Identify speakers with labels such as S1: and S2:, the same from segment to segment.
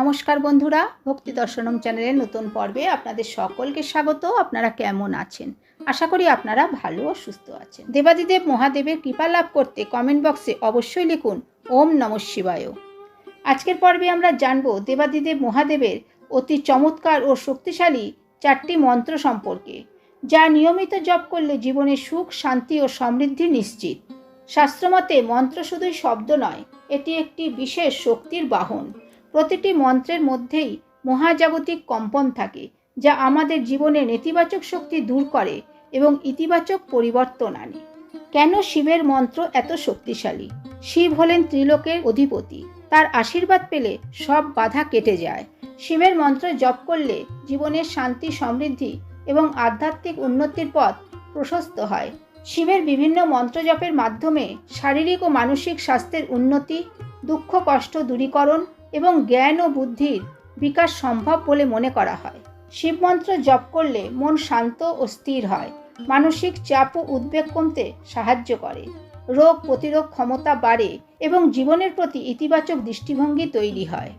S1: নমস্কার বন্ধুরা, ভক্তি দর্শনম চ্যানেলের নতুন পর্বে আপনাদের সকলকে স্বাগত। আপনারা কেমন আছেন? আশা করি আপনারা ভালো ও সুস্থ আছেন। দেবাদিদেব মহাদেবের কৃপা লাভ করতে কমেন্ট বক্সে অবশ্যই লিখুন, ওম নম শিবায়। আজকের পর্বে আমরা জানব দেবাদিদেব মহাদেবের অতি চমৎকার ও শক্তিশালী চারটি মন্ত্র সম্পর্কে, যা নিয়মিত জপ করলে জীবনে সুখ, শান্তি ও সমৃদ্ধি নিশ্চিত। শাস্ত্রমতে মন্ত্র শুধুই শব্দ নয়, এটি একটি বিশেষ শক্তির বাহন। প্রতিটি মন্ত্রের মধ্যেই মহাজাগতিক কম্পন থাকে, যা আমাদের জীবনে নেতিবাচক শক্তি দূর করে এবং ইতিবাচক পরিবর্তন আনে। কেন শিবের মন্ত্র এত শক্তিশালী? শিব হলেন ত্রিলোকের অধিপতি, তার আশীর্বাদ পেলে সব বাধা কেটে যায়। শিবের মন্ত্র জপ করলে জীবনের শান্তি, সমৃদ্ধি এবং আধ্যাত্মিক উন্নতির পথ প্রশস্ত হয়। শিবের বিভিন্ন মন্ত্র জপের মাধ্যমে শারীরিক ও মানসিক স্বাস্থ্যের উন্নতি, দুঃখ, কষ্ট দূরীকরণ এবং জ্ঞান ও বুদ্ধির বিকাশ সম্ভব বলে মনে করা হয়। শিব মন্ত্র জপ করলে মন শান্ত ও স্থির হয়। মানসিক চাপ ও উদ্বেগ কমতে সাহায্য করে। রোগ প্রতিরোধ ক্ষমতা বাড়ে এবং জীবনের প্রতি ইতিবাচক দৃষ্টিভঙ্গি তৈরি হয়।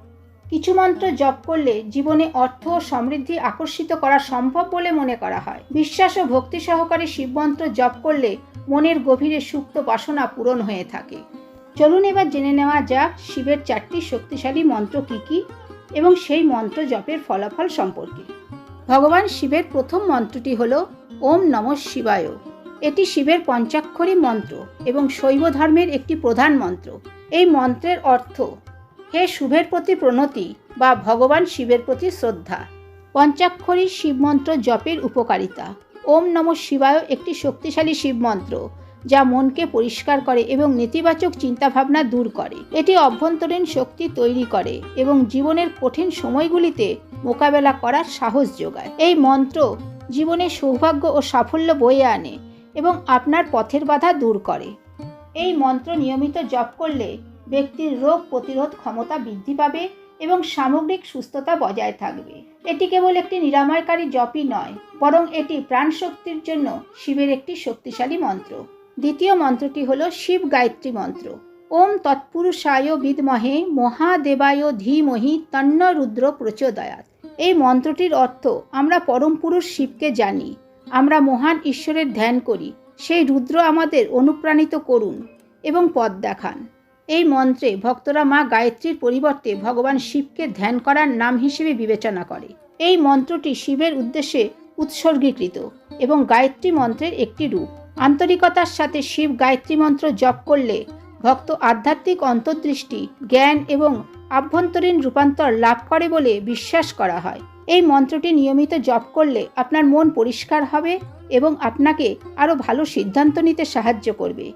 S1: কিছু মন্ত্র জপ করলে জীবনে অর্থ ও সমৃদ্ধি আকর্ষিত করা সম্ভব বলে মনে করা হয়। বিশ্বাস ও ভক্তি সহকারে শিব মন্ত্র জপ করলে মনের গভীরে সুপ্ত বাসনা পূরণ হয়ে থাকে। চলুন এবার জেনে নেওয়া যাক শিবের চারটি শক্তিশালী মন্ত্র কী কী এবং সেই মন্ত্র জপের ফলাফল সম্পর্কে। ভগবান শিবের প্রথম মন্ত্রটি হল, ওম নম শিবায়। এটি শিবের পঞ্চাক্ষরী মন্ত্র এবং শৈব ধর্মের একটি প্রধান মন্ত্র। এই মন্ত্রের অর্থ, হে শুভের প্রতি প্রণতি বা ভগবান শিবের প্রতি শ্রদ্ধা। পঞ্চাক্ষরী শিব মন্ত্র জপের উপকারিতা। ওম নম শিবায় একটি শক্তিশালী শিব মন্ত্র। যা মনকে পরিষ্কার করে এবং নেতিবাচক চিন্তাভাবনা দূর করে। এটি অভ্যন্তরীণ শক্তি তৈরি করে এবং জীবনের কঠিন সময়গুলিতে মোকাবেলা করার সাহস যোগায়। এই মন্ত্র জীবনে সৌভাগ্য ও সাফল্য বয়ে আনে এবং আপনার পথের বাধা দূর করে। এই মন্ত্র নিয়মিত জপ করলে ব্যক্তির রোগ প্রতিরোধ ক্ষমতা বৃদ্ধি পাবে এবং সামগ্রিক সুস্থতা বজায় থাকবে। এটি কেবল একটি নিরাময়কারী জপই নয়, বরং এটি প্রাণশক্তির জন্য শিবের একটি শক্তিশালী মন্ত্র। দ্বিতীয় মন্ত্রটি হল শিব গায়ত্রী মন্ত্র। ওম তৎপুরুষায় বিদমহে মহাদেবায় ধীমহি তন্ন রুদ্র প্রচোদয়াত। এই মন্ত্রটির অর্থ, আমরা পরম পুরুষ শিবকে জানি, আমরা মহান ঈশ্বরের ধ্যান করি, সেই রুদ্র আমাদের অনুপ্রাণিত করুন এবং পথ দেখান। এই মন্ত্রে ভক্তরা মা গায়ত্রীর পরিবর্তে ভগবান শিবকে ধ্যান করার নাম হিসেবে বিবেচনা করে। এই মন্ত্রটি শিবের উদ্দেশ্যে উৎসর্গীকৃত এবং গায়ত্রী মন্ত্রের একটি রূপ। আন্তরিকতার সাথে শিব গায়ত্রী মন্ত্র জপ করলে ভক্ত আধ্যাত্মিক অন্তর্দৃষ্টি, জ্ঞান এবং আভ্যন্তরীণ রূপান্তর লাভ করে বলে বিশ্বাস করা হয়। এই মন্ত্রটি নিয়মিত জপ করলে আপনার মন পরিষ্কার হবে এবং আপনাকে আরও ভালো সিদ্ধান্ত নিতে সাহায্য করবে।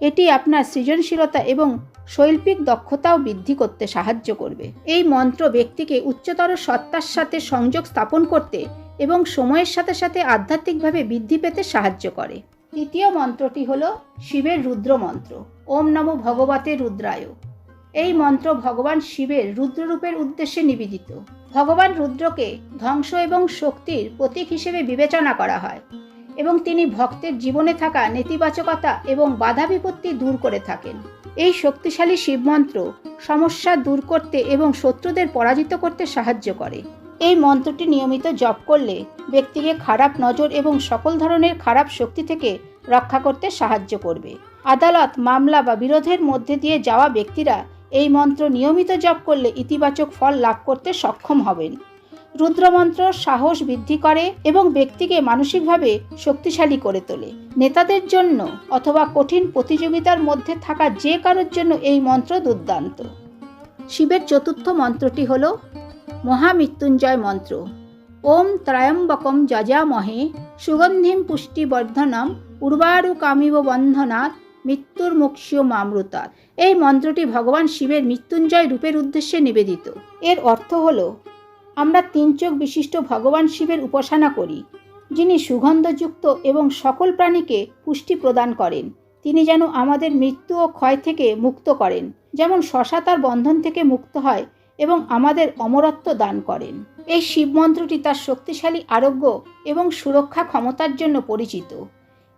S1: এটি আপনার সৃজনশীলতা এবং শৈল্পিক দক্ষতাও বৃদ্ধি করতে সাহায্য করবে। এই মন্ত্র ব্যক্তিকে উচ্চতর সত্তার সাথে সংযোগ স্থাপন করতে এবং সময়ের সাথে সাথে আধ্যাত্মিকভাবে বৃদ্ধি পেতে সাহায্য করে। তৃতীয় মন্ত্রটি হল শিবের রুদ্র মন্ত্র ওম নম ভগবতে রুদ্রায়। এই মন্ত্র ভগবান শিবের রুদ্ররূপের উদ্দেশ্যে নিবেদিত। ভগবান রুদ্রকে ধ্বংস এবং শক্তির প্রতীক হিসেবে বিবেচনা করা হয় এবং তিনি ভক্তের জীবনে থাকা নেতিবাচকতা এবং বাধা বিপত্তি দূর করে থাকেন। এই শক্তিশালী শিবমন্ত্র সমস্যা দূর করতে এবং শত্রুদের পরাজিত করতে সাহায্য করে। এই মন্ত্রটি নিয়মিত জপ করলে ব্যক্তিকে খারাপ নজর এবং সকল ধরনের খারাপ শক্তি থেকে রক্ষা করতে সাহায্য করবে। আদালত মামলা বা বিরোধের মধ্যে দিয়ে যাওয়া ব্যক্তিরা এই মন্ত্র নিয়মিত জপ করলে ইতিবাচক ফল লাভ করতে সক্ষম হবেন। রুদ্রমন্ত্র সাহস বৃদ্ধি করে এবং ব্যক্তিকে মানসিকভাবে শক্তিশালী করে তোলে। নেতাদের জন্য অথবা কঠিন প্রতিযোগিতার মধ্যে থাকা যে কারোর জন্য এই মন্ত্র দুর্দান্ত। শিবের চতুর্থ মন্ত্রটি হল মহামৃত্যুঞ্জয় মন্ত্র। ওম ত্রয়ম্বকম যজামহে সুগন্ধিম পুষ্টিবর্ধনম উর্বারু কামিব বন্ধনাথ মৃত্যুর মুক্ষীয় মামৃতার এই মন্ত্রটি ভগবান শিবের মৃত্যুঞ্জয় রূপের উদ্দেশ্যে নিবেদিত। এর অর্থ হল, আমরা তিন চোখ বিশিষ্ট ভগবান শিবের উপাসনা করি, যিনি সুগন্ধযুক্ত এবং সকল প্রাণীকে পুষ্টি প্রদান করেন। তিনি যেন আমাদের মৃত্যু ও ক্ষয় থেকে মুক্ত করেন। যেমন শশা তার বন্ধন থেকে মুক্ত হয় এবং আমাদের অমরত্ব দান করেন। এই শিব মন্ত্রটি তার শক্তিশালী আরোগ্য এবং সুরক্ষা ক্ষমতার জন্য পরিচিত।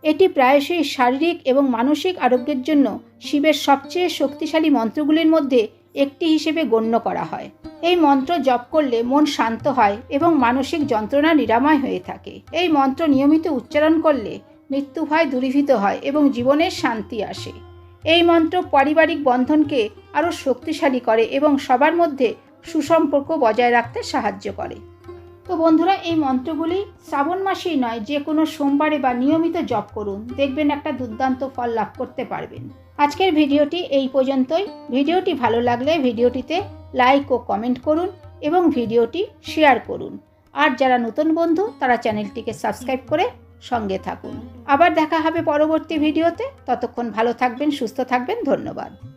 S1: এটি প্রায়শই শারীরিক এবং মানসিক আরোগ্যের জন্য শিবের সবচেয়ে শক্তিশালী মন্ত্রগুলির মধ্যে একটি হিসেবে গণ্য করা হয়। এই মন্ত্র জপ করলে মন শান্ত হয় এবং মানসিক যন্ত্রণা নিরাময় হয়ে থাকে। এই মন্ত্র নিয়মিত উচ্চারণ করলে মৃত্যু ভয় দূরীভূত হয় এবং জীবনের শান্তি আসে। এই মন্ত্র পারিবারিক বন্ধনকে আরও শক্তিশালী করে এবং সবার মধ্যে সুসম্পর্ক বজায় রাখতে সাহায্য করে। তো বন্ধুরা, এই মন্ত্রগুলি শ্রাবণ মাসেই নয়, যে কোনো সোমবারে বা নিয়মিত জপ করুন। দেখবেন একটা দুর্দান্ত ফল লাভ করতে পারবেন। আজকের ভিডিওটি এই পর্যন্তই। ভিডিওটি ভালো লাগলে ভিডিওটিতে লাইক ও কমেন্ট করুন এবং ভিডিওটি শেয়ার করুন। আর যারা নতুন বন্ধু, তারা চ্যানেলটিকে সাবস্ক্রাইব করে সঙ্গে থাকুন। আবার দেখা হবে পরবর্তী ভিডিওতে। ততক্ষণ ভালো থাকবেন সুস্থ থাকবেন। ধন্যবাদ।